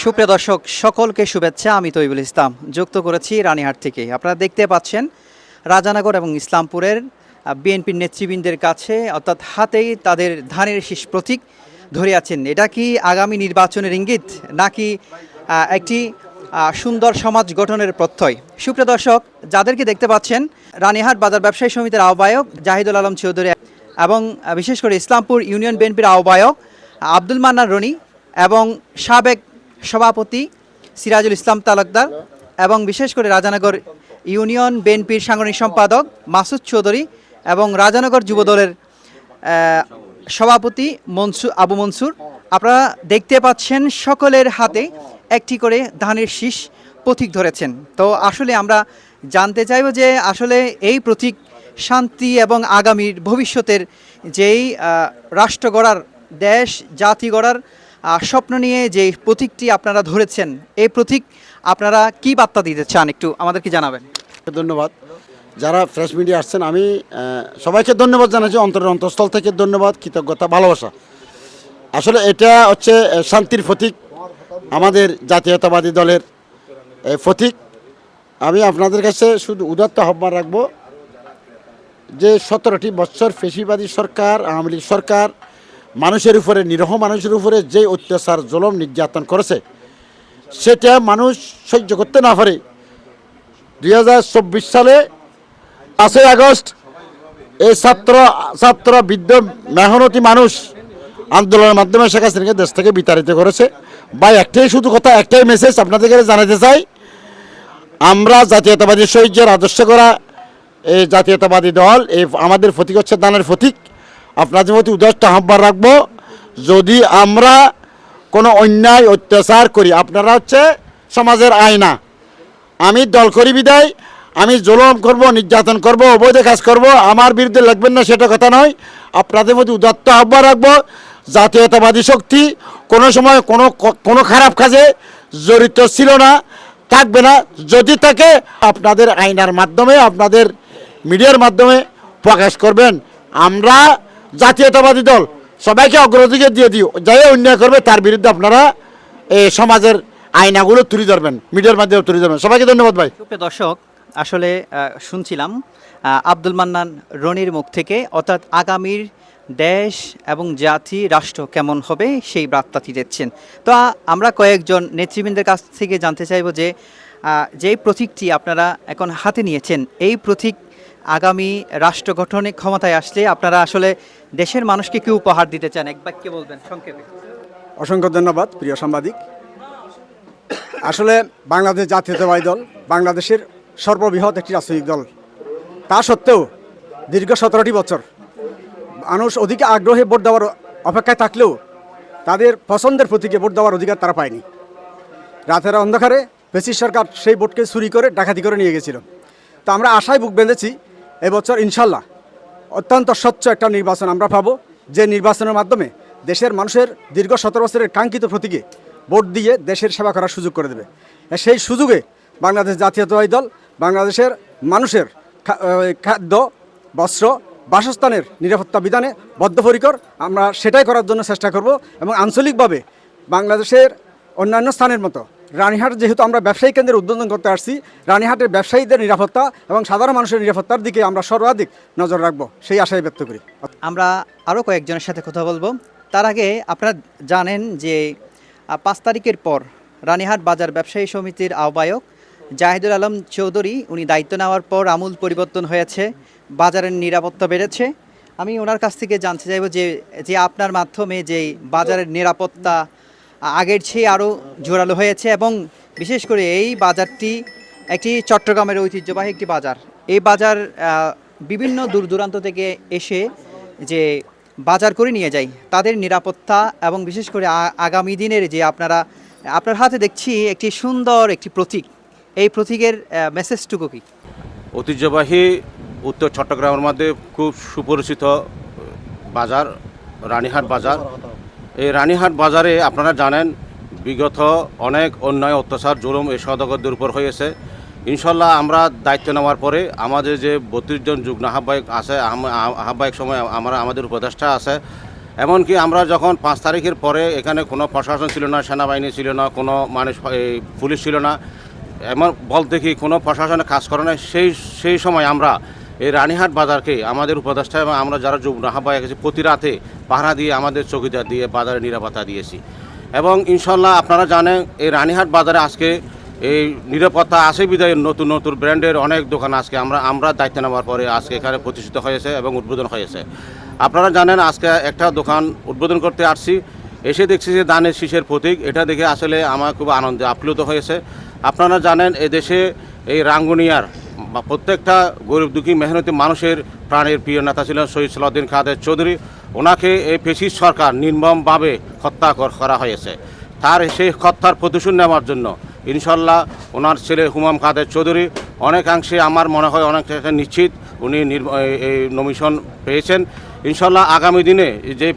সুপ্রিয় দর্শক, সকলকে শুভেচ্ছা, আমি তৈবুল ইসলাম। যুক্ত করেছি রানীহাট থেকে। আপনারা দেখতে পাচ্ছেন, রাজানগর এবং ইসলামপুরের বিএনপির নেতৃবৃন্দের কাছে, অর্থাৎ হাতেই তাদের ধানের শীষ প্রতীক ধরে আছেন। এটা কি আগামী নির্বাচনের ইঙ্গিত, নাকি একটি সুন্দর সমাজ গঠনের প্রত্যয়? সুপ্রিয় দর্শক, যাদেরকে দেখতে পাচ্ছেন, রানীহাট বাজার ব্যবসায়ী সমিতির আহ্বায়ক জাহিদুল আলম চৌধুরী এবং বিশেষ করে ইসলামপুর ইউনিয়ন বিএনপির আহ্বায়ক আব্দুল মান্নার রনি এবং সাবেক সভাপতি সিরাজুল ইসলাম তালুকদার এবং বিশেষ করে রাজানগর ইউনিয়ন বিএনপির সাংগঠনিক সম্পাদক মাসুদ চৌধুরী এবং রাজানগর যুবদলের সভাপতি মনসু, আবু মনসুর। আপনারা দেখতে পাচ্ছেন সকলের হাতে একটি করে ধানের শীষ প্রতীক ধরেছেন। তো আসলে আমরা জানতে চাইব যে আসলে এই প্রতীক শান্তি এবং আগামীর ভবিষ্যতের যেই রাষ্ট্র গড়ার দেশ, জাতি গড়ার স্বপ্ন নিয়ে যে প্রতীকটি আপনারা ধরেছেন, এই প্রতীক আপনারা কি বার্তা দিতে চান একটু আমাদেরকে জানাবেন? ধন্যবাদ। যারা ফ্রেশ মিডিয়া আসছেন, আমি সবাইকে ধন্যবাদ জানাচ্ছি, অন্তরের অন্তঃস্থল থেকে ধন্যবাদ, কৃতজ্ঞতা, ভালোবাসা। আসলে এটা হচ্ছে শান্তির প্রতীক, আমাদের জাতীয়তাবাদী দলের প্রতীক। আমি আপনাদের কাছে শুধু উদাত্ত আহ্বান রাখব যে সতেরোটি বছর ফেসিবাদী সরকার, আওয়ামী লীগ সরকার মানুষের উপরে, নিরহ মানুষের উপরে যে অত্যাচার, জলম, নির্যাতন করেছে, সেটা মানুষ সহ্য করতে না পারে। দু হাজার চব্বিশ সালে পাঁচই আগস্ট এই ছাত্র ছাত্র বৃদ্ধ মেহনতি মানুষ আন্দোলনের মাধ্যমে শেখ হাসিনাকে দেশ থেকে বিতাড়িত করেছে। বা একটাই শুধু কথা, একটাই মেসেজ আপনাদের জানাতে চাই। আমরা জাতীয়তাবাদী শহীদের আদর্শ করা এই জাতীয়তাবাদী দল, এই আমাদের প্রতীক হচ্ছে দানের প্রতীক। আপনাদের প্রতি উদষ্ট আহ্বান রাখব, যদি আমরা কোনো অন্যায় অত্যাচার করি, আপনারা হচ্ছে সমাজের আয়না। আমি দল করি বিদায়, আমি জলম করব, নির্যাতন করব, অবৈধ কাজ করব, আমার বিরুদ্ধে লাগবেন না, সেটা কথা নয়। আপনাদের প্রতি উদাত্ত আহ্বান রাখব, জাতীয়তাবাদী শক্তি, কোনো সময় কোনো কোনো খারাপ কাজে জড়িত ছিল না, থাকবে না। যদি থাকে, আপনাদের আইনার মাধ্যমে, আপনাদের মিডিয়ার মাধ্যমে প্রকাশ করবেন। আমরা জাতীয়তাবাদী দল। সবাইকে অগ্রাধিকার দিয়ে দিও। যাই অন্যায় করবে, তার বিরুদ্ধে আপনারা সমাজের আয়নাগুলো তুলে ধরবেন, মিডিয়ার মাধ্যমে তুলে ধরবেন। সবাইকে ধন্যবাদ ভাই। দর্শক, আসলে শুনছিলাম আব্দুল মান্নান রনির মুখ থেকে, অর্থাৎ আগামীর দেশ এবং জাতি, রাষ্ট্র কেমন হবে, সেই বার্তাটি দিচ্ছেন। তো আমরা কয়েকজন নেতৃবৃন্দের কাছ থেকে জানতে চাইব যে যেই প্রতীকটি আপনারা এখন হাতে নিয়েছেন, এই প্রতীক আগামী রাষ্ট্র গঠনে ক্ষমতায় আসলে আপনারা আসলে দেশের মানুষকে কি উপহার দিতে চান? এক বাক্যে বলবেন, সংক্ষেপে। অসংখ্য ধন্যবাদ, প্রিয় সাংবাদিক। আসলে বাংলাদেশ জাতীয়তাবাদী দল বাংলাদেশের সর্ববৃহৎ একটি রাজনৈতিক দল। তা সত্ত্বেও দীর্ঘ সতেরোটি বছর মানুষ অধিক আগ্রহে ভোট দেওয়ার অপেক্ষায় থাকলেও তাদের পছন্দের প্রতীকে ভোট দেওয়ার অধিকার তারা পায়নি। রাতের অন্ধকারে ব্রিটিশ সরকার সেই ভোটকে চুরি করে ডাকাতি করে নিয়ে গেছিল। তো আমরা আশায় বুক বেঁধেছি এবছর ইনশাল্লাহ অত্যন্ত স্বচ্ছ একটা নির্বাচন আমরা পাবো। যে নির্বাচনের মাধ্যমে দেশের মানুষের দীর্ঘ সতেরো বছরের কাঙ্ক্ষিত প্রতীকে ভোট দিয়ে দেশের সেবা করার সুযোগ করে দেবে। সেই সুযোগে বাংলাদেশ জাতীয়তাবাদী দল, বাংলাদেশের মানুষের খাদ্য, বস্ত্র, বাসস্থানের নিরাপত্তা বিধানে বদ্ধপরিকর। আমরা সেটাই করার জন্য চেষ্টা করব এবং আঞ্চলিকভাবে বাংলাদেশের অন্যান্য স্থানের মতো রানীহাট, যেহেতু আমরা ব্যবসায়ী কেন্দ্রের উদ্বোধন করতে আসছি, রানীহাটের ব্যবসায়ীদের নিরাপত্তা এবং সাধারণ মানুষের নিরাপত্তার দিকে আমরা সর্বাধিক নজর রাখব, সেই আশায় ব্যক্ত করি। আমরা আরও কয়েকজনের সাথে কথা বলব। তার আগে আপনারা জানেন যে পাঁচ তারিখের পর রানীহাট বাজার ব্যবসায়ী সমিতির আহ্বায়ক জাহিদুল আলম চৌধুরী, উনি দায়িত্ব নেওয়ার পর আমূল পরিবর্তন হয়েছে, বাজারের নিরাপত্তা বেড়েছে। আমি ওনার কাছ থেকে জানতে চাইব যে যে আপনার মাধ্যমে যে বাজারের নিরাপত্তা আগের চেয়ে আরও জোরালো হয়েছে এবং বিশেষ করে এই বাজারটি একটি চট্টগ্রামের ঐতিহ্যবাহী একটি বাজার। এই বাজার বিভিন্ন দূর দূরান্ত থেকে এসে যে বাজার করে নিয়ে যায়, তাদের নিরাপত্তা এবং বিশেষ করে আগামী দিনের যে আপনারা, আপনার হাতে দেখছি একটি সুন্দর একটি প্রতীক। এই প্রতীকের মেসেজটুকু কি? ঐতিহ্যবাহী উত্তর চট্টগ্রামের মধ্যে খুব সুপরিচিত বাজার, রানীহাট বাজার। এই রানীহাট বাজারে আপনারা জানেন, বিগত অনেক অন্যায়, অত্যাচার, জুলুম এই সদগরদের উপর হয়েছে। ইনশাল্লাহ আমরা দায়িত্ব নেওয়ার পরে আমাদের যে বত্রিশ জন যুগ্ম আহ্বায়ক আছে আহ্বায়ক সময় আমরা আমাদের উপদেষ্টা আছে, এমনকি আমরা যখন পাঁচ তারিখের পরে এখানে কোনো প্রশাসন ছিল না, সেনাবাহিনী ছিল না, কোনো মানুষ পুলিশ ছিল না, এমন বলতে কি কোনো প্রশাসনে কাজ করে না সেই সেই সময় আমরা এই রানীহাট বাজারকে আমাদের উপদেষ্টা এবং আমরা যারা যুব আহ্বায়ক আছি প্রতি রাতে পাহারা দিয়ে আমাদের চৌকিদার দিয়ে বাজারে নিরাপত্তা দিয়েছি। এবং ইনশাল্লাহ আপনারা জানেন, এই রানীহাট বাজারে আজকে এই নিরাপত্তা আছে বিদায়, নতুন নতুন ব্র্যান্ডের অনেক দোকান আজকে আমরা আমরা দায়িত্ব নেওয়ার পরে আজকে এখানে প্রতিষ্ঠিত হয়েছে এবং উদ্বোধন হয়েছে। আপনারা জানেন, আজকে একটা দোকান উদ্বোধন করতে আসছি, এসে দেখছি যে দানের শীষের প্রতীক, এটা দেখে আসলে আমার খুব আনন্দে আপ্লুত হয়েছে। আপনারা জানেন, এদেশে এই রাঙ্গুনিয়ার প্রত্যেকটা গরিব দুঃখী মেহনতি মানুষের প্রাণের প্রিয় নেতা ছিলেন শহীদ সালাউদ্দিন খাদের চৌধুরী। ওনাকে এই ফেসিস সরকার নির্মমভাবে হত্যা করা হয়েছে। তার সেই হত্যার প্রতিশোধ নেওয়ার জন্য ইনশাল্লাহ ওনার ছেলে হুমাম কাদের চৌধুরী অনেকাংশে আমার মনে হয় অনেক নিশ্চিত উনি নির্ম এই নমিশন পেয়েছেন। ইনশাল্লাহ আগামী দিনে যে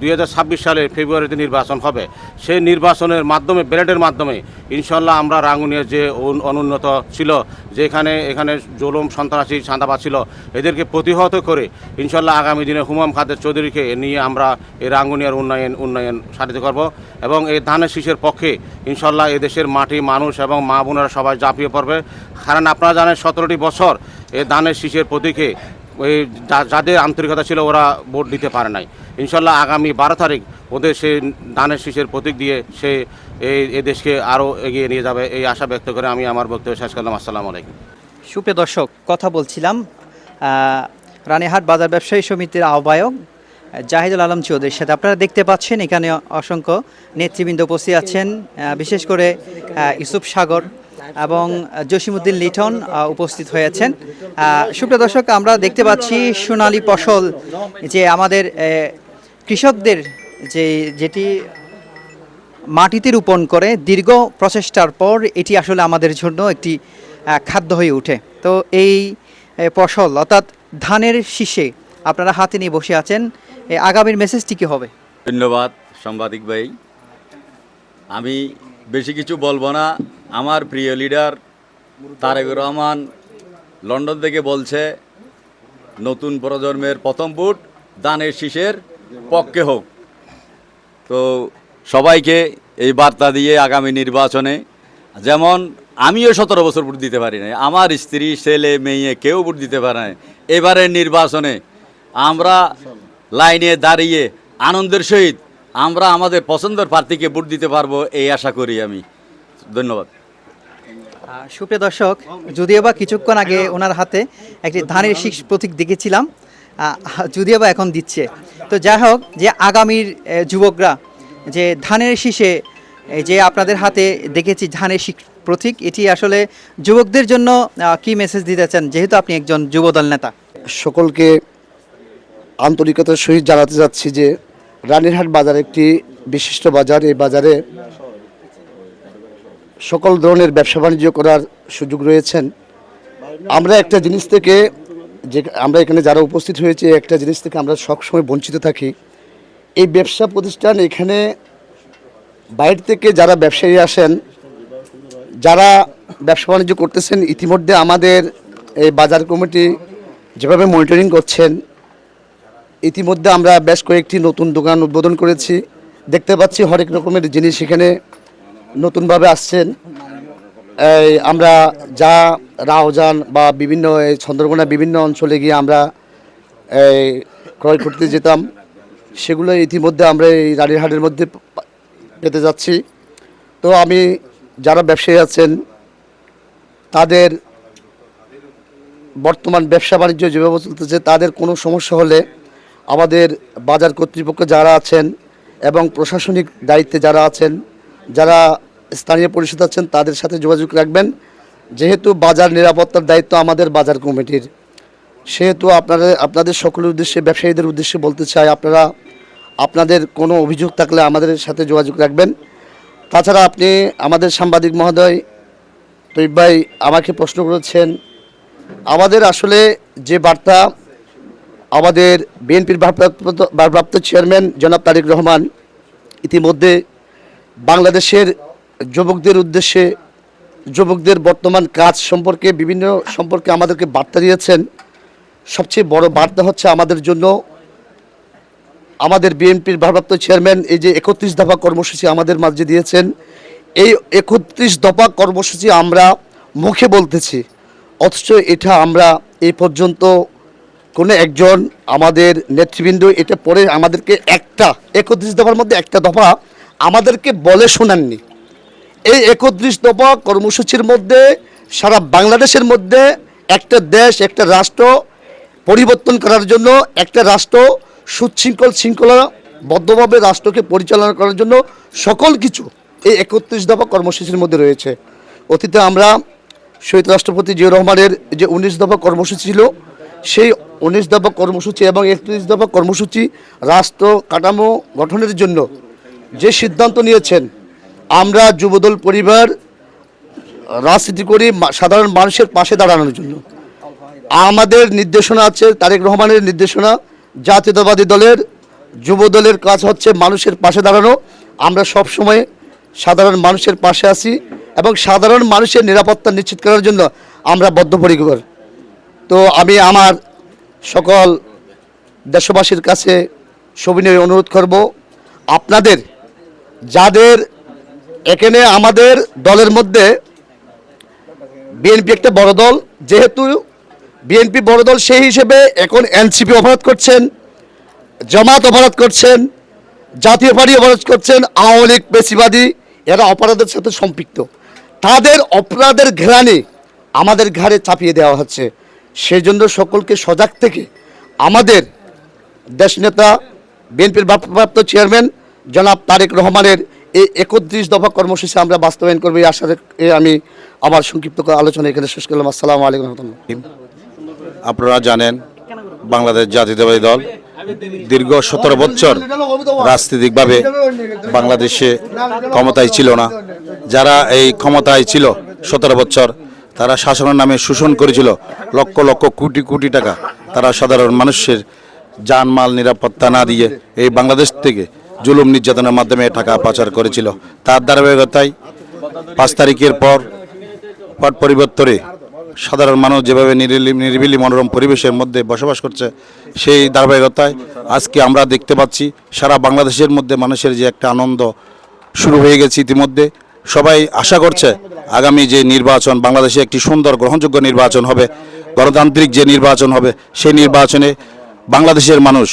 দুই হাজার ছাব্বিশ সালে ফেব্রুয়ারিতে নির্বাচন হবে, সেই নির্বাচনের মাধ্যমে, ব্যালেটের মাধ্যমে ইনশাল্লাহ আমরা রাঙ্গুনিয়া যে অন- অনুন্নত ছিল, যেখানে, এখানে জুলুম, সন্ত্রাসী চাঁদাবাদ ছিল, এদেরকে প্রতিহত করে ইনশাল্লাহ আগামী দিনে হুমাম খাদের চৌধুরীকে নিয়ে আমরা এই রাঙ্গুনিয়ার উন্নয়ন উন্নয়ন সাধিত করব এবং এই ধানের শীষের পক্ষে ইনশাল্লাহ এদেশের মাটি মানুষ এবং মা বোনেরা সবাই ঝাঁপিয়ে পড়বে। কারণ আপনারা জানেন সতেরোটি বছর এই ধানের শীষের প্রতীকে ওই যাদের আন্তরিকতা ছিল ওরা ভোট দিতে পারে নাই। ইনশাল্লাহ আগামী বারো তারিখ ওদের সেই দানের শীষের প্রতীক দিয়ে সে এই দেশকে আরও এগিয়ে নিয়ে যাবে এই আশা ব্যক্ত করে আমি আমার বক্তব্য শেষ করলাম। আসসালামু আলাইকুম। সুপ্রিয় দর্শক, কথা বলছিলাম রানীহাট বাজার ব্যবসায়ী সমিতির আহ্বায়ক জাহিদুল আলম চৌধুরীর সাথে। আপনারা দেখতে পাচ্ছেন এখানে অসংখ্য নেতৃবৃন্দ উপস্থিত আছেন বিশেষ করে ইউসুফ সাগর। এবং জসিমুদ্দিন লিটন উপস্থিত হয়েছেন। আহ, সুপ্রিয় দর্শক আমরা দেখতে পাচ্ছি সোনালী ফসল যে আমাদের কৃষকদের যে যেটি মাটিতে রোপণ করে দীর্ঘ প্রচেষ্টার পর এটি আসলে আমাদের জন্য একটি খাদ্য হয়ে ওঠে। তো এই ফসল অর্থাৎ ধানের শীষে আপনারা হাতে নিয়ে বসে আছেন আগামীর মেসেজটি কি হবে? ধন্যবাদ সাংবাদিক ভাই। আমি বেশি কিছু বলব না। আমার প্রিয় লিডার তারেক রহমান লন্ডন থেকে বলছে, নতুন প্রজন্মের প্রথম ভোট দানের শীষের পক্ষে হোক। তো সবাইকে এই বার্তা দিয়ে আগামী নির্বাচনে, যেমন আমিও সতেরো বছর ভোট দিতে পারি না আমার স্ত্রী, ছেলে, মেয়ে কেউ ভোট দিতে পারে না এবারের নির্বাচনে আমরা লাইনে দাঁড়িয়ে আনন্দের সহিত আমরা আমাদের পছন্দের প্রার্থীকে ভোট দিতে পারব, এই আশা করি আমি। ধন্যবাদ। সুপ্রিয় দর্শক, যদিও বা কিছুক্ষণ আগে ওনার হাতে একটি ধানের শীষ প্রতীক দেখেছিলাম যদিও বা এখন দিচ্ছে। তো যাই হোক, যে আগামীর যুবকরা যে ধানের শীষে যে আপনাদের হাতে দেখেছি ধানের শীষ প্রতীক, এটি আসলে যুবকদের জন্য কি মেসেজ দিতে চান? যেহেতু আপনি একজন যুবদল নেতা। সকলকে আন্তরিকতার সহিত জানাতে যাচ্ছি যে রানীরহাট বাজার একটি বিশিষ্ট বাজার। এই বাজারে সকল ধরনের ব্যবসা বাণিজ্য করার সুযোগ রয়েছেন। আমরা একটা জিনিস থেকে যে আমরা এখানে যারা উপস্থিত হয়েছে, একটা জিনিস থেকে আমরা সবসময় বঞ্চিত থাকি। এই ব্যবসা প্রতিষ্ঠান এখানে বাইরে থেকে যারা ব্যবসায়ী আসেন, যারা ব্যবসা বাণিজ্য করতেছেন, ইতিমধ্যে আমাদের এই বাজার কমিটি যেভাবে মনিটরিং করছেন, ইতিমধ্যে আমরা বেশ কয়েকটি নতুন দোকান উদ্বোধন করেছি। দেখতে পাচ্ছি হরেক রকমের জিনিস এখানে নতুনভাবে আসছেন। এই আমরা যা রাহজান বা বিভিন্ন এই চন্দ্রকোনা বিভিন্ন অঞ্চলে গিয়ে আমরা এই ক্রয় করতে যেতাম। সেগুলো ইতিমধ্যে আমরা এই রানীরহাটের মধ্যে পেতে যাচ্ছি। তো আমি যারা ব্যবসায়ী আছেন, তাদের বর্তমান ব্যবসা বাণিজ্য যেভাবে চলতেছে, তাদের কোনো সমস্যা হলে আমাদের বাজার কর্তৃপক্ষ যারা আছেন এবং প্রশাসনিক দায়িত্বে যারা আছেন, যারা স্থানীয় পরিষদ আছেন, তাদের সাথে যোগাযোগ রাখবেন। যেহেতু বাজার নিরাপত্তার দায়িত্ব আমাদের বাজার কমিটির, সেহেতু আপনারা আপনাদের সকলের উদ্দেশ্যে, ব্যবসায়ীদের উদ্দেশ্যে বলতে চাই, আপনারা, আপনাদের কোনো অভিযোগ থাকলে আমাদের সাথে যোগাযোগ রাখবেন। তাছাড়া আপনি আমাদের সাংবাদিক মহোদয় তৈব ভাই আমাকে প্রশ্ন করেছেন, আমাদের আসলে যে বার্তা, আমাদের বিএনপির ভারপ্রাপ্ত ভারপ্রাপ্ত চেয়ারম্যান জনাব তারিক রহমান ইতিমধ্যে বাংলাদেশের যুবকদের উদ্দেশ্যে, যুবকদের বর্তমান কাজ সম্পর্কে, বিভিন্ন সম্পর্কে আমাদেরকে বার্তা দিয়েছেন। সবচেয়ে বড় বার্তা হচ্ছে আমাদের জন্য আমাদের বিএনপির ভারপ্রাপ্ত চেয়ারম্যান এই যে একত্রিশ দফা কর্মসূচি আমাদের মাঝে দিয়েছেন। এই একত্রিশ দফা কর্মসূচি আমরা মুখে বলতেছি, অথচ এটা আমরা এই পর্যন্ত কোনো একজন আমাদের নেতৃবৃন্দ, এটা পরে আমাদেরকে একটা, একত্রিশ দফার মধ্যে একটা দফা আমাদেরকে বলে শোনাননি। এই একত্রিশ দফা কর্মসূচির মধ্যে সারা বাংলাদেশের মধ্যে একটা দেশ, একটা রাষ্ট্র পরিবর্তন করার জন্য, একটা রাষ্ট্র সুশৃঙ্খল শৃঙ্খলাবদ্ধভাবে রাষ্ট্রকে পরিচালনা করার জন্য সকল কিছু এই একত্রিশ দফা কর্মসূচির মধ্যে রয়েছে। অতীতে আমরা শহীদ রাষ্ট্রপতি জিয়া রহমানের যে উনিশ দফা কর্মসূচি ছিল, সেই উনিশ দফা কর্মসূচি এবং একত্রিশ দফা কর্মসূচি রাষ্ট্র কাঠামো গঠনের জন্য যে সিদ্ধান্ত নিয়েছেন আমরা যুবদল পরিবার রাজনীতি করি সাধারণ মানুষের পাশে দাঁড়ানোর জন্য। আমাদের নির্দেশনা আছে, তারেক রহমানের নির্দেশনা, জাতীয়তাবাদী দলের যুব দলের কাজ হচ্ছে মানুষের পাশে দাঁড়ানো। আমরা সব সময় সাধারণ মানুষের পাশে আছি এবং সাধারণ মানুষের নিরাপত্তা নিশ্চিত করার জন্য আমরা বদ্ধপরিকর। তো আমি আমার সকল দেশবাসীর কাছে সবিনয় অনুরোধ করব, আপনাদের, যাদের এখানে আমাদের দলের মধ্যে বিএনপি একটা বড় দল। যেহেতু বিএনপি বড় দল, সেই হিসেবে এখন এনসিপি অপরাধ করছেন, জামাত অপরাধ করছেন, জাতীয় পার্টি অপরাধ করছেন, আওয়ামী লীগ পেশিবাদী এরা অপরাধের সাথে সম্পৃক্ত। তাদের অপরাধের ঘেরানি আমাদের ঘাড়ে চাপিয়ে দেওয়া হচ্ছে। সেই জন্য সকলকে সজাগ থেকে আমাদের দেশনেতা বিএনপির ভারপ্রাপ্ত চেয়ারম্যান জনাব তারেক রহমানের এই একত্রিশ দফা কর্মসূচি আমরা বাস্তবায়ন করব, এই আশা আমি আমার সংক্ষিপ্ত আলোচনা এখানে শেষ করলাম। আসসালামু আলাইকুম আপনারা জানেন, বাংলাদেশ জাতীয়তাবাদী দল দীর্ঘ সতেরো বছর রাজনৈতিকভাবে বাংলাদেশে ক্ষমতায় ছিল না। যারা এই ক্ষমতায় ছিল সতেরো বছর, তারা শাসনের নামে শোষণ করেছিল লক্ষ লক্ষ কোটি কোটি টাকা। তারা সাধারণ মানুষের জানমাল নিরাপত্তা না দিয়ে এই বাংলাদেশ থেকে জুলুম নির্যাতনের মাধ্যমে টাকা পাচার করেছিল। তার ধারাবাহিকতায় পাঁচ তারিখের পর, পট পরিবর্তনে সাধারণ মানুষ যেভাবে নিরিবিলি মনোরম পরিবেশের মধ্যে বসবাস করছে, সেই ধারাবাহিকতায় আজকে আমরা দেখতে পাচ্ছি, সারা বাংলাদেশের মধ্যে মানুষের যে একটা আনন্দ শুরু হয়ে গেছে ইতিমধ্যে। সবাই আশা করছে, আগামী যে নির্বাচন, বাংলাদেশে একটি সুন্দর, গ্রহণযোগ্য নির্বাচন হবে, গণতান্ত্রিক যে নির্বাচন হবে, সেই নির্বাচনে বাংলাদেশের মানুষ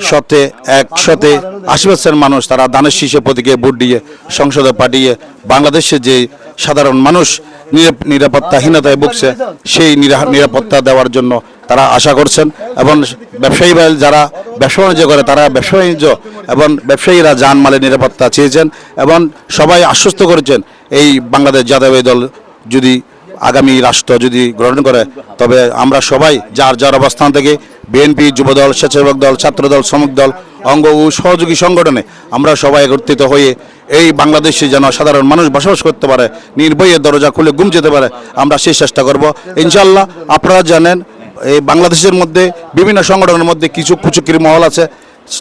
শতে একশতে আশি পার্সেন্ট মানুষ তারা দানের শীষে প্রতীকে ভোট দিয়ে সংসদে পাঠিয়ে বাংলাদেশের যে সাধারণ মানুষ নিরাপ- নিরাপত্তাহীনতায় ভুগছে সেই নিরাপত্তা দেওয়ার জন্য তারা আশা করছেন এবং ব্যবসায়ী যারা ব্যবসা বাণিজ্য করে তারা ব্যবসা বাণিজ্য এবং ব্যবসায়ীরা যানমালের নিরাপত্তা চেয়েছেন এবং সবাই আশ্বস্ত করেছেন এই বাংলাদেশ জাতীয় দল যদি আগামী রাষ্ট্র যদি গ্রহণ করে, তবে আমরা সবাই যার যার অবস্থান থেকে বিএনপি, যুবদল, স্বেচ্ছাসেবক দল, ছাত্রদল, শ্রমিক দল, অঙ্গ ও সহযোগী সংগঠনে আমরা সবাই একত্রিত হয়ে এই বাংলাদেশে যেন সাধারণ মানুষ বসবাস করতে পারে, নির্ভয়ে দরজা খুলে ঘুম যেতে পারে, আমরা সেই চেষ্টা করব। ইনশাল্লাহ আপনারা জানেন, এই বাংলাদেশের মধ্যে বিভিন্ন সংগঠনের মধ্যে কিছু কুচুকির মহল আছে।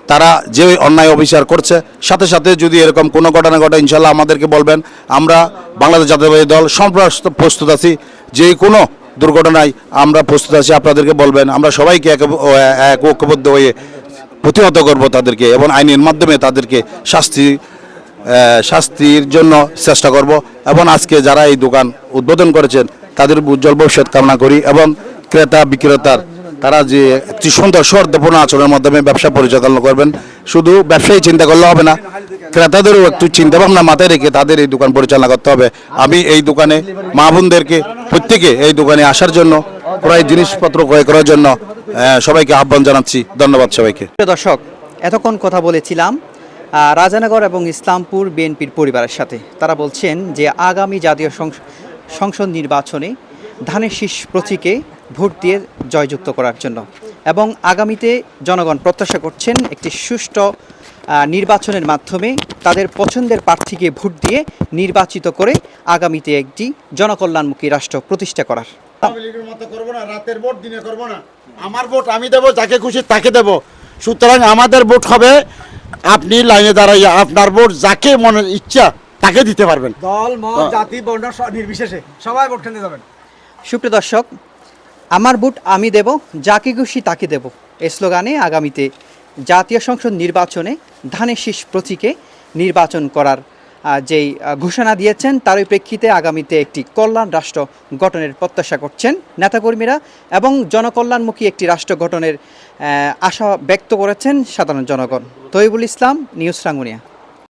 তারা যে অন্যায় অবিচার করছে, সাথে সাথে যদি এরকম কোনো ঘটনা ঘটে ইনশাল্লাহ আমাদেরকে বলবেন, আমরা বাংলাদেশ জাতীয়বাদী দল সম্প্রস্ত, প্রস্তুত আছি। যে কোনো দুর্ঘটনায় আমরা প্রস্তুত আছি, আপনাদেরকে বলবেন, আমরা সবাইকে এক এক ঐক্যবদ্ধ হয়ে প্রতিহত করব তাদেরকে এবং আইনের মাধ্যমে তাদেরকে শাস্তি শাস্তির জন্য চেষ্টা করব এবং আজকে যারা এই দোকান উদ্বোধন করেছেন, তাদের উজ্জ্বল ভবিষ্যৎ কামনা করি এবং ক্রেতা বিক্রেতার তারা যে একটি সুন্দর সর্দপূর্ণ আচরণের মাধ্যমে ব্যবসা পরিচালনা করবেন, শুধু ব্যবসায়ী চিন্তা করলে হবে না, ক্রেতাদেরও একটু চিন্তা ভাবনা মাথায় রেখে তাদের এই দোকান পরিচালনা করতে হবে। আমি এই দোকানে মা বোনদেরকে, প্রত্যেকে এই দোকানে আসার জন্য, প্রায় জিনিসপত্র ক্রয় করার জন্য সবাইকে আহ্বান জানাচ্ছি। ধন্যবাদ সবাইকে। দর্শক, এতক্ষণ কথা বলেছিলাম রাজানগর এবং ইসলামপুর বিএনপির পরিবারের সাথে। তারা বলছেন যে আগামী জাতীয় সংস- সংসদ নির্বাচনে ধানের শীষ প্রতীকে ভোট দিয়ে জয়যুক্ত করার জন্য। এবং আগামীতে জনগণ প্রত্যাশা করছেন একটি সুষ্ঠু নির্বাচনের মাধ্যমে তাদের পছন্দের প্রার্থীকে ভোট দিয়ে নির্বাচিত করে আগামীতে একটি জনকল্যাণমুখী রাষ্ট্র প্রতিষ্ঠা করার। আওয়ামী লীগের মতো করব না রাতের ভোট দিনে করব না। আমার ভোট আমি দেবো যাকে খুশি তাকে দেবো। সুতরাং আমাদের ভোট হবে আপনি লাইনে দাঁড়াইয়া আপনার ভোট যাকে মনে ইচ্ছা তাকে দিতে পারবেন। দল মত জাতি বর্ণ সব নির্বিশেষে সবাই ভোট কেন্দ্রে যাবেন। সুপ্রিয় দর্শক, আমার বুট আমি দেব, যাকে খুশি তাকে দেব। এই স্লোগানে আগামীতে জাতীয় সংসদ নির্বাচনে ধানের শীষ প্রতীকে নির্বাচন করার যেই ঘোষণা দিয়েছেন, তারই প্রেক্ষিতে আগামীতে একটি কল্যাণ রাষ্ট্র গঠনের প্রত্যাশা করছেন নেতাকর্মীরা এবং জনকল্যাণমুখী একটি রাষ্ট্র গঠনের আশা ব্যক্ত করেছেন সাধারণ জনগণ। তৈবুল ইসলাম, নিউজ রাঙ্গুনিয়া।